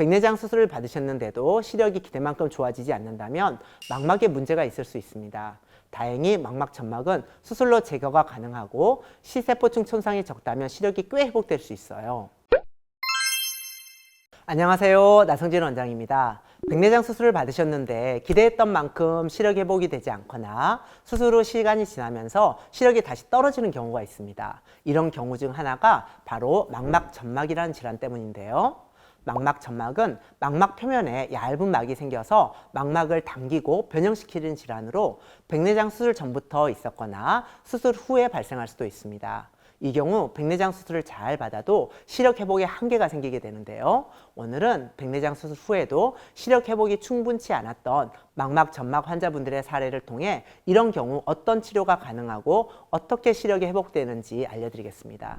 백내장 수술을 받으셨는데도 시력이 기대만큼 좋아지지 않는다면 망막에 문제가 있을 수 있습니다. 다행히 망막 점막은 수술로 제거가 가능하고 시세포층 손상이 적다면 시력이 꽤 회복될 수 있어요. 안녕하세요. 나성진 원장입니다. 백내장 수술을 받으셨는데 기대했던 만큼 시력 회복이 되지 않거나 수술 후 시간이 지나면서 시력이 다시 떨어지는 경우가 있습니다. 이런 경우 중 하나가 바로 망막 점막이라는 질환 때문인데요. 망막 점막은 망막 표면에 얇은 막이 생겨서 망막을 당기고 변형시키는 질환으로 백내장 수술 전부터 있었거나 수술 후에 발생할 수도 있습니다. 이 경우 백내장 수술을 잘 받아도 시력 회복에 한계가 생기게 되는데요. 오늘은 백내장 수술 후에도 시력 회복이 충분치 않았던 망막 점막 환자분들의 사례를 통해 이런 경우 어떤 치료가 가능하고 어떻게 시력이 회복되는지 알려드리겠습니다.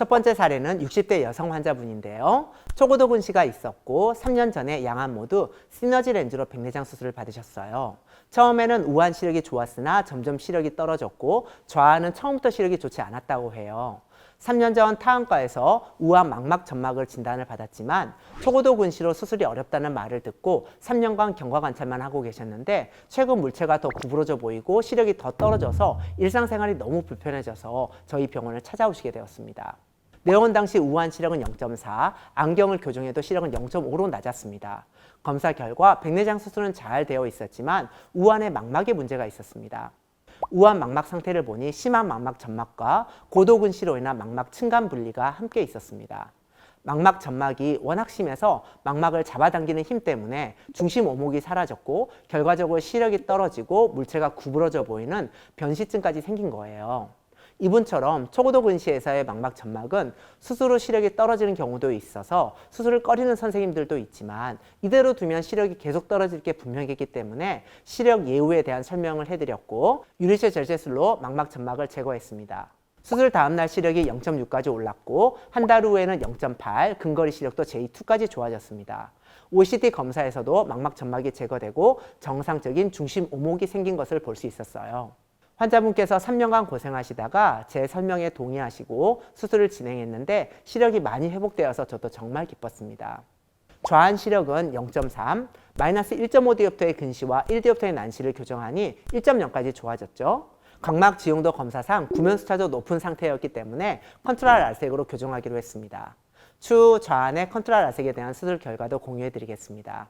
첫 번째 사례는 60대 여성 환자분인데요. 초고도근 시가 있었고 3년 전에 양안 모두 시너지 렌즈로 백내장 수술을 받으셨어요. 처음에는 우한 시력이 좋았으나 점점 시력이 떨어졌고 좌안은 처음부터 시력이 좋지 않았다고 해요. 3년 전 타원과에서 우한 망막 점막을 진단을 받았지만 초고도 근시로 수술이 어렵다는 말을 듣고 3년간 경과 관찰만 하고 계셨는데 최근 물체가 더 구부러져 보이고 시력이 더 떨어져서 일상생활이 너무 불편해져서 저희 병원을 찾아오시게 되었습니다. 내원 당시 우한 시력은 0.4, 안경을 교정해도 시력은 0.5로 낮았습니다. 검사 결과 백내장 수술은 잘 되어 있었지만 우한의 망막에 문제가 있었습니다. 우한 망막 상태를 보니 심한 망막 점막과 고도근시로 인한 망막 층간 분리가 함께 있었습니다. 망막 점막이 워낙 심해서 망막을 잡아당기는 힘 때문에 중심 오목이 사라졌고 결과적으로 시력이 떨어지고 물체가 구부러져 보이는 변시증까지 생긴 거예요. 이분처럼 초고도 근시에서의 망막 점막은 수술 후 시력이 떨어지는 경우도 있어서 수술을 꺼리는 선생님들도 있지만 이대로 두면 시력이 계속 떨어질 게 분명했기 때문에 시력 예후에 대한 설명을 해드렸고 유리체 절제술로 망막 점막을 제거했습니다. 수술 다음날 시력이 0.6까지 올랐고 한 달 후에는 0.8, 근거리 시력도 J2까지 좋아졌습니다. OCT 검사에서도 망막 점막이 제거되고 정상적인 중심 오목이 생긴 것을 볼 수 있었어요. 환자분께서 3년간 고생하시다가 제 설명에 동의하시고 수술을 진행했는데 시력이 많이 회복되어서 저도 정말 기뻤습니다. 좌안 시력은 0.3, 마이너스 1.5디옵터의 근시와 1디옵터의 난시를 교정하니 1.0까지 좋아졌죠. 각막 지용도 검사상 구면 수차도 높은 상태였기 때문에 컨트롤 알색으로 교정하기로 했습니다. 추후 좌안의 컨트롤 알색에 대한 수술 결과도 공유해 드리겠습니다.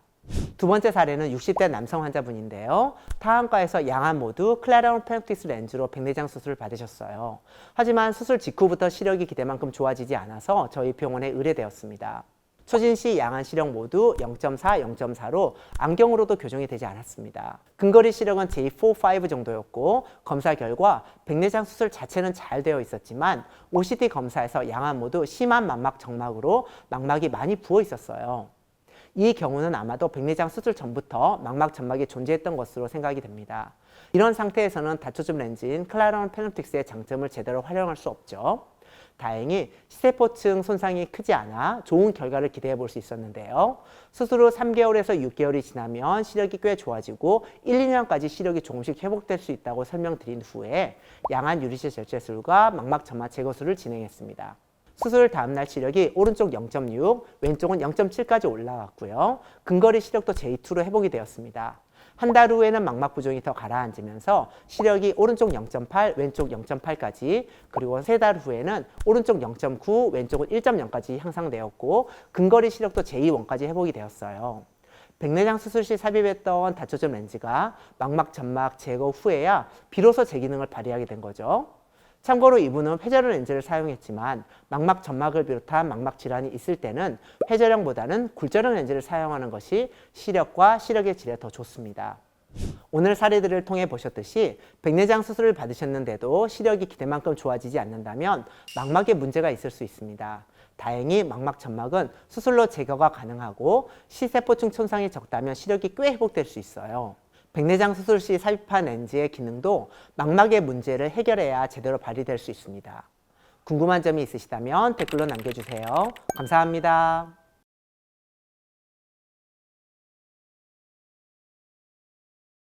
두 번째 사례는 60대 남성 환자분인데요. 타원과에서 양안 모두 클라라운 페널티스 렌즈로 백내장 수술을 받으셨어요. 하지만 수술 직후부터 시력이 기대만큼 좋아지지 않아서 저희 병원에 의뢰되었습니다. 초진시 양안 시력 모두 0.4, 0.4로 안경으로도 교정이 되지 않았습니다. 근거리 시력은 J4, 5 정도였고 검사 결과 백내장 수술 자체는 잘 되어 있었지만 OCT 검사에서 양안 모두 심한 망막 정막으로 망막이 많이 부어 있었어요. 이 경우는 아마도 백내장 수술 전부터 망막 점막이 존재했던 것으로 생각이 됩니다. 이런 상태에서는 다초점 렌즈인 클라론 페노틱스의 장점을 제대로 활용할 수 없죠. 다행히 시세포층 손상이 크지 않아 좋은 결과를 기대해 볼 수 있었는데요. 수술 후 3개월에서 6개월이 지나면 시력이 꽤 좋아지고 1, 2년까지 시력이 조금씩 회복될 수 있다고 설명드린 후에 양안 유리체 절제술과 망막 점막 제거술을 진행했습니다. 수술 다음날 시력이 오른쪽 0.6, 왼쪽은 0.7까지 올라갔고요. 근거리 시력도 J2로 회복이 되었습니다. 한 달 후에는 망막 부종이 더 가라앉으면서 시력이 오른쪽 0.8, 왼쪽 0.8까지 그리고 세 달 후에는 오른쪽 0.9, 왼쪽은 1.0까지 향상되었고 근거리 시력도 J1까지 회복이 되었어요. 백내장 수술 시 삽입했던 다초점 렌즈가 망막 점막 제거 후에야 비로소 제 기능을 발휘하게 된 거죠. 참고로 이분은 회전형 렌즈를 사용했지만 망막 점막을 비롯한 망막 질환이 있을 때는 회전형보다는 굴절형 렌즈를 사용하는 것이 시력과 시력의 질에 더 좋습니다. 오늘 사례들을 통해 보셨듯이 백내장 수술을 받으셨는데도 시력이 기대만큼 좋아지지 않는다면 망막에 문제가 있을 수 있습니다. 다행히 망막 점막은 수술로 제거가 가능하고 시세포층 손상이 적다면 시력이 꽤 회복될 수 있어요. 백내장 수술 시 삽입한 렌즈의 기능도 망막의 문제를 해결해야 제대로 발휘될 수 있습니다. 궁금한 점이 있으시다면 댓글로 남겨주세요. 감사합니다.